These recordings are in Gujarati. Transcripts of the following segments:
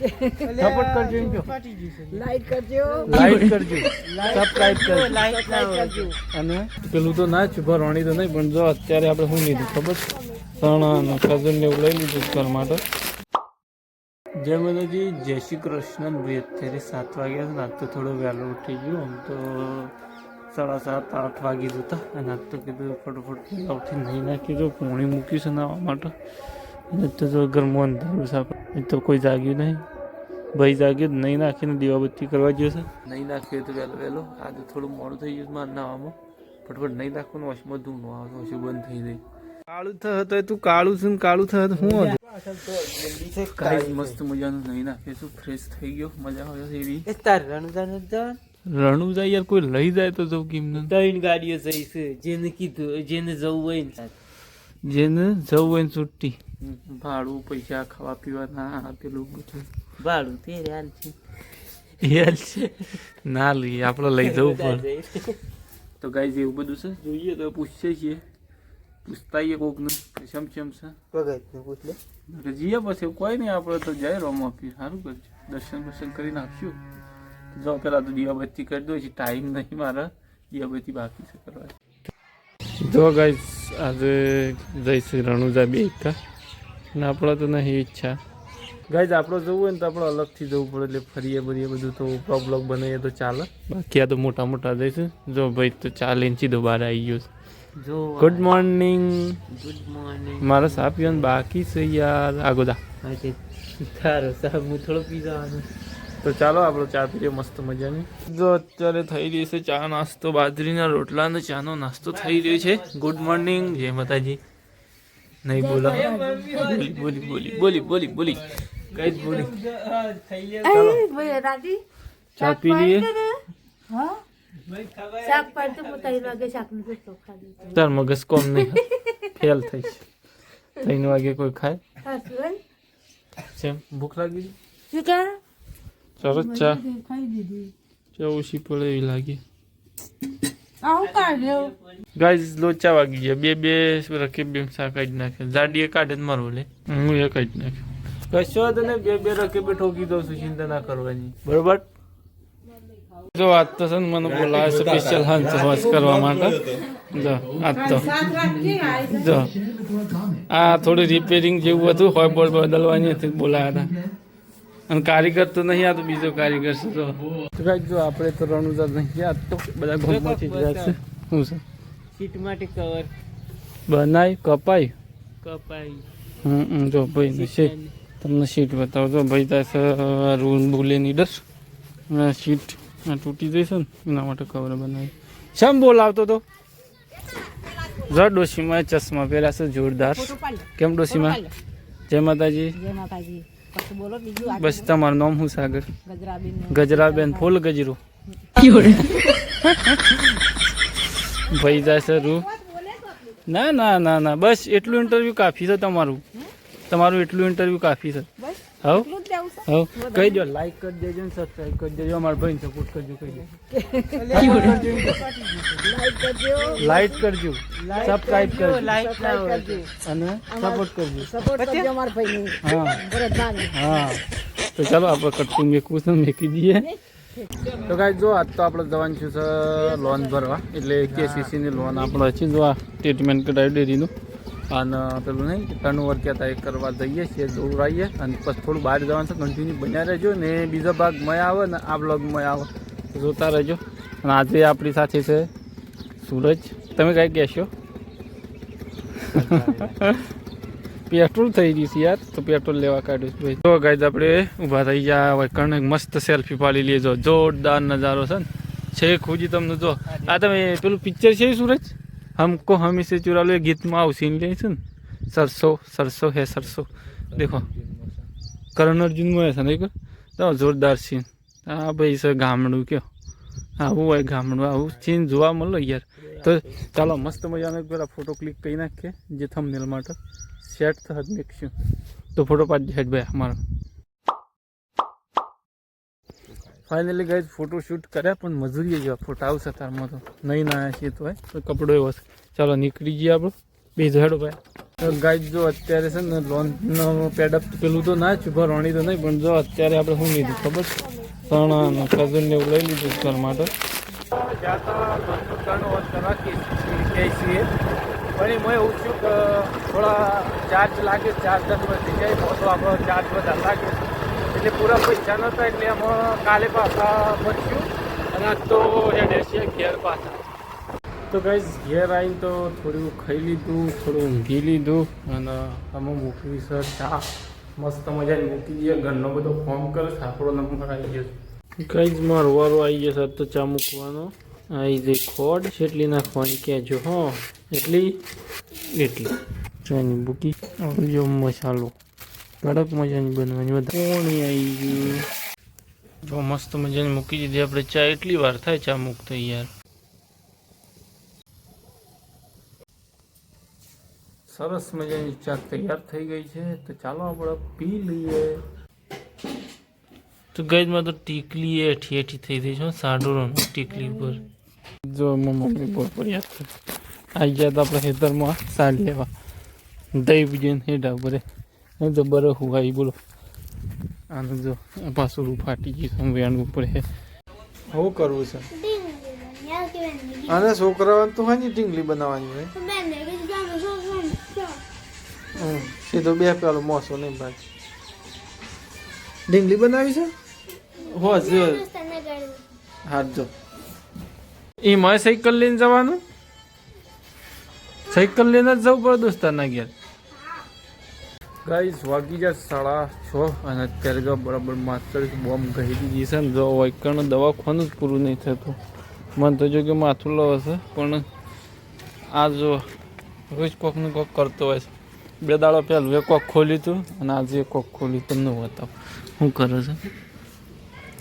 સપોર્ટ કરજો એમ કહો. લાઈક કરજો. લાઈક કરજો. સબસ્ક્રાઇબ કરજો. અને પેલું તો ના જ ભરવાણી તો નહીં પણ જો અત્યારે આપણે શું લીધું ખબર? છે? ચણા અને ખજૂર ને એવું લઈ લીધું ઘર માટે. જય માતાજી જય શ્રી કૃષ્ણ. ભાઈ અત્યારે સાત વાગ્યા છે રાત તો થોડો વહેલો ઉઠી ગયો. આમ તો સાડા સાત આઠ વાગી જતા. અને આજ તો કીધું ફટોફટ ઉઠી નહીં નાખી દો પોણી મૂક્યું છે નાવા માટે. તો જો ઘરમાં અંધારું છે આપણે. તો કોઈ જાગ્યું નહીં. ભાઈ જાગ્યો નહીં નાખીને દીવાબત્તી કરવા ગયો છે. નહીં નાખ્યું તો વહેલો વહેલો. આજે થોડું મોડું થઈ ગયું છે મારે નાવામાં. ફટફટ નહીં નાખવાનું વોશમાં ધૂનું આવે તો વોશ બંધ થઈ જાય. કાળું થયો તો તું કાળું છું કાળું થયો તો શું હતું કાંઈ મસ્ત મજાનું નહીં નાખે શું ફ્રેશ થઈ ગયો? મજા આવે એવી? રણું જાય યાર કોઈ લઈ જાય તો જવું કેમ નહીં ત્રણ ગાડીઓ જઈશ છે જેને કીધું જેને જવું હોય ને જેને જવું હોય ને છૂટી ભાડું પૈસા ખાવા પીવાના આ પેલું બધું. ભાડું તે હાલ છે. યાર છે? ના લઈએ આપણે લઈ જવું પડે તો ગાઈઝ એવું બધું છે? જોઈએ તો પૂછીએ છીએ. પૂછતા આવીએ કોકને. શમ શમ છે? ભગતને પૂછ લે જઈએ પછી. કોઈ નહીં આપણે તો જાય રોમ આપીએ. સારું કરજો. દર્શન વર્શન કરીને આપશું જો પેલા તો દિવાબત્તી કરી દો. છે ટાઈમ નહીં મારા. દિવાબત્તી બાકી છે કરવા જો ગાઈઝ આજે જઈશું રણુજા બે એકા ને આપણે તો નહીં ઈચ્છા. ગાઈઝ આપણે જવું હોય ને તો આપણે અલગથી જવું પડે એટલે ફરીએ બરીએ બધું તો બ્લોગ બનાવીએ તો ચાલે. બાકી આ તો મોટા મોટા જઈશું. જો ભાઈ તો ચાલે ઇંચી દો બહાર આવી ગયો છે. જો ગુડ મોર્નિંગ ગુડ મોર્નિંગ મારા સાપ પીવાનું બાકી છે યાર. આગોદા સારું સાહેબ હું થોડો પી જવાનો. તો ચાલો આપણો ચા પીએ મસ્ત મજાની. જો અત્યારે થઈ રહી છે ચા નાસ્તો બાજરીના રોટલા અને ચાનો નાસ્તો થઈ રહ્યો છે. ગુડ મોર્નિંગ જય માતાજી. નહીં બોલા. બોલી બોલી બોલી બોલી બોલી બોલી. કઈ જ બોલી. ચા પી લઈએ? તાર મગજ કોમ નહીં. ફેલ થઈ છે. ત્રણ વાગે કોઈ ખાય? ભૂખ લાગી શું સરસ ચા ખાઈ દીધી ચા ઓછી પડે એવી લાગે ગાઈઝ લોચા વાગી ગયા બે બે રખી બે શાક કાઢી નાખે જાડીએ કાઢે જ મારો લે હું એ કાઢી નાખ્યો કશો નહીં બે બે રકે બે ઠોકી દઉં છું ચિંતા ના કરવાની બરોબર જો આજ તો છે ને મને બોલાવે સ્પેશિયલ હંસ હોસ કરવા માટે જો આજ તો જો આ થોડી રિપેરિંગ જેવું હતું હોય બોલ બદલવાની હતી બોલાયા હતા અને કારીગર તો નહીં આ તો બીજો કારીગર છે તો. જો આપણે તો રણુજા નહીં ગયા તો બધા ઘઉંમાંથી જ રહ્યા છે. શું છે? સીટ માટે કવર બનાય કપાય? કપાઈ હમ જો ભાઈ ને તમને સીટ બતાવો જો ભાઈ ત્યાં રૂમ બોલે નીડર. અને સીટ તૂટી જઈશ ને એના માટે કવર બનાવી. શેમ બોલાવતો તો? જો ડોશીમાં ચશ્મા પહેર્યા છે જોરદાર. કેમ ડોશીમાં? જય માતાજી. જય માતાજી. બસ તમારું નામ હું સાગર ગજરાબેન ગજરાબેન ફૂલ ગજરું. ભાઈ છે રૂ. ના ના ના ના બસ એટલું ઇન્ટરવ્યુ કાફી છે તમારું. તમારું એટલું ઇન્ટરવ્યુ કાફી છે. બસ હવ કહી દો લાઈક કરી દેજો ને સબસ્ક્રાઇબ કરી દેજો. અમારા ભાઈને સપોર્ટ કરજો કહી દો. લાઈક કરજો. લાઈક કરજો. સબસ્ક્રાઈબ કરજો. અને સપોર્ટ કરજો. સપોર્ટ કરજો અમારા ભાઈને. હા. ભરતભાઈને હા. તો ચાલો આપણે કટકું મેકવું છે મેકી દઈએ. તો કાંઈ જો આજ તો આપણે જવાનું છું છે લોન ભરવા. એટલે કેસીસીની લોન આપણે છે. જો આ ટ્રીટમેન્ટ કરાવી ડેરીનું અને પેલું નહીં ટર્ન ઓવર કહેતા એ કરવા જઈએ છીએ દૂર અને પછી થોડું બહાર જવાનું છે કન્ટિન્યુ બન્યા રહેજો, ને બીજો ભાગ મય આવે, ને આ બ્લોગમાં આવે. જોતા રહેજો. અને આજે આપણી સાથે છે સૂરજ. તમે કાંઈ કહેશો? પેટ્રોલ થઈ ગયું છે યાર, તો પેટ્રોલ લેવા કાઢ્યું ભાઈ. જો ગાઈઝ આપણે ઊભા થઈ ગયા હોય કણ મસ્ત સેલ્ફી પાડી લેજો જોરદાર નજારો છે ને. છે ખુજી તમને જો. આ તમે પેલું પિક્ચર છે સુરજ? હમકો हम इसे चुरा लो, गीत में आओ, सीन લે सुन। सरसों सरसों है सरसों। देखो। કરણ અર્જુનમાં છે નહીં તો જોરદાર સીન આ ભાઈ છે ગામડું કયો આવું હોય ગામડું આવું સીન જોવા મળો યાર તો ચાલો મસ્ત મજાનો પેલા ફોટો ક્લિક કરી નાખીએ જે થંબનેલ માટે સેટ થત મેકશું તો ફોટો પાડી હેડ ભાઈ અમારો ફાઇનલી ગઈ ફોટો શૂટ કર્યા પણ મજૂરી જેવા ફોટા આવશે તારમાં તો. નહીં ના છીએ તો હોય તો કપડો એવો છે. ચાલો નીકળી જઈએ આપણો. બે ઝાડો ભાઈ. ગાય જો અત્યારે છે ને લોન પેડઅપ પેલું તો ના જ ભરવાની તો નહીં પણ જો અત્યારે આપણે શું લીધું ખબર? ચણા અને ખજૂર ને એવું લઈ લીધું ઘર માટે. પણ એમાં એવું છું કે થોડા ચાર્જ લાગે ચાર્જ દસ થઈ જાય તો આપણો ચાર્જ બધા લાગે. એટલે પૂરા પૈસા નહોતા એટલે અમે કાલે પાછા બચ્યું અને આજ તો હેડે છે ઘેર પાછા. તો ગાઈઝ ઘેર આવીને તો થોડું ખાઈ લીધું થોડું ઊંઘી લીધું અને અમે મૂકવી સર ચા. મસ્ત મજાની મૂકી દઈએ ઘરનો બધો ફોર્મ કરે સાંકડો નંબર આવી ગયો. ગાઈઝ મારો વારો આવી ગયો સર તો ચા મૂકવાનો. આ જે ખોડ. જેટલી નાખવાની કહેજો હો. એટલી? એટલી. ચાની મૂકી. જો મસાલો. કડક મજાની બનવાની બધા કોણી આવી ગયું? જો મસ્ત મજાની મૂકી દીધી. આપણે ચા એટલી વાર થાય ચા મૂકતો યાર. સરસ મજાની ચા તૈયાર થઈ ગઈ છે. તો ચાલો આપણે પી લઈએ. તો ગઈમાં તો ટીકલી એ હેઠી હેઠી થઈ ગઈ છે સાડોરો ટીકલી ઉપર. જો મમ્મી બોલ પર યાદ આવી ગયા તો આપણે ખેતરમાં સાડ લેવા. દહીં બીજીને હેઠા ઉપર. એ તો બરફ ભાઈ બોલો. આનું જો પાછું રૂ ફાટી ગયું વેણ ઉપર હે શું કરવું છે? અને છોકરાઓને તો હાની ઢીંગલી બનાવવાની હોય. સીધો બે પેલો મોસો નહીં ભાઈ ઢીંગલી બનાવી છે? હો જો. હા જો. એ મારે સાયકલ લઈને જવાનું? સાયકલ લઈને જ જવું પડે દોસ્તારના ઘેર? ગાઈસ વાગી જા સાડા છ અને અત્યારે જો બરાબર માસ્ટર બોમ્બ કહી દીધી છે ને જો કારણ દવાખાનું જ પૂરું નહીં થતું. મને તો જો કે માથું લો હશે પણ આ જો રોજ કોક ને કોક કરતો હોય છે. બે દાડા પહેલું એક કોક ખોલ્યું હતું અને આજે કોક ખોલ્યું તમને બતાવ શું કરે છે?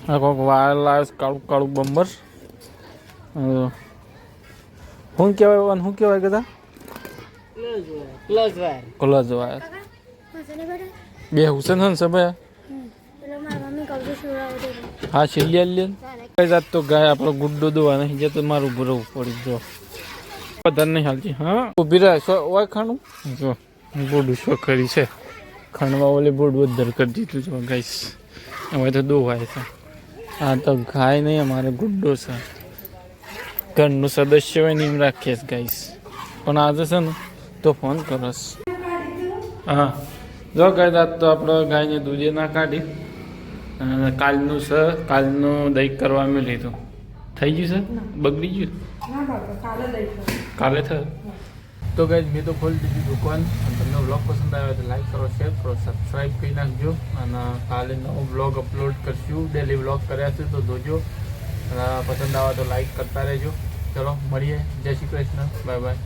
આ કોક વાયર લાવે કાળું કાળું બમ્બર શું કહેવાય શું કહેવાય કદા ક્લોઝ વાયર ક્લોઝ વાયર બે હુસેન હન સભાયા હા છેલ્લી લે કઈ જાત તો ગાય આપણો ગુડ્ડો દોવા નહીં જે તો મારું ભરવું પડી જો. વધારે નહીં હાલતી હા? ઊભી રહે ઓય ખાણું? જો બોડું શો કરી છે. ખાણવા ઓલે બોડ વધારે કરી દીધું જો ગાઈસ. હવે તો દોવાય છે. આ તો ગાય નહીં અમારે ગુડ્ડો છે. ઘરનું સદસ્ય હોય ને એમ રાખીએ ગાઈસ. પણ આજે છે ને તો ફોન કરસ. હા. જો ગાય દાંત તો આપણે ગાયને દૂધે ના કાઢી અને કાલનું છે કાલનું દહીં કરવા મેં લીધું. થઈ ગયું છે? બગડી ગયું? કાલે થયું. તો ગાય મેં તો ખોલી દીધી દુકાન. તમને બ્લોગ પસંદ આવ્યો તો લાઈક કરો શેર કરો સબસ્ક્રાઈબ કરી નાખજો. અને કાલે નવો બ્લોગ અપલોડ કરશું. ડેલી બ્લોગ કર્યા છે તો જોજો. અને પસંદ આવે તો લાઈક કરતા રહેજો. ચલો મળીએ. જય શ્રી કૃષ્ણ. Bye bye.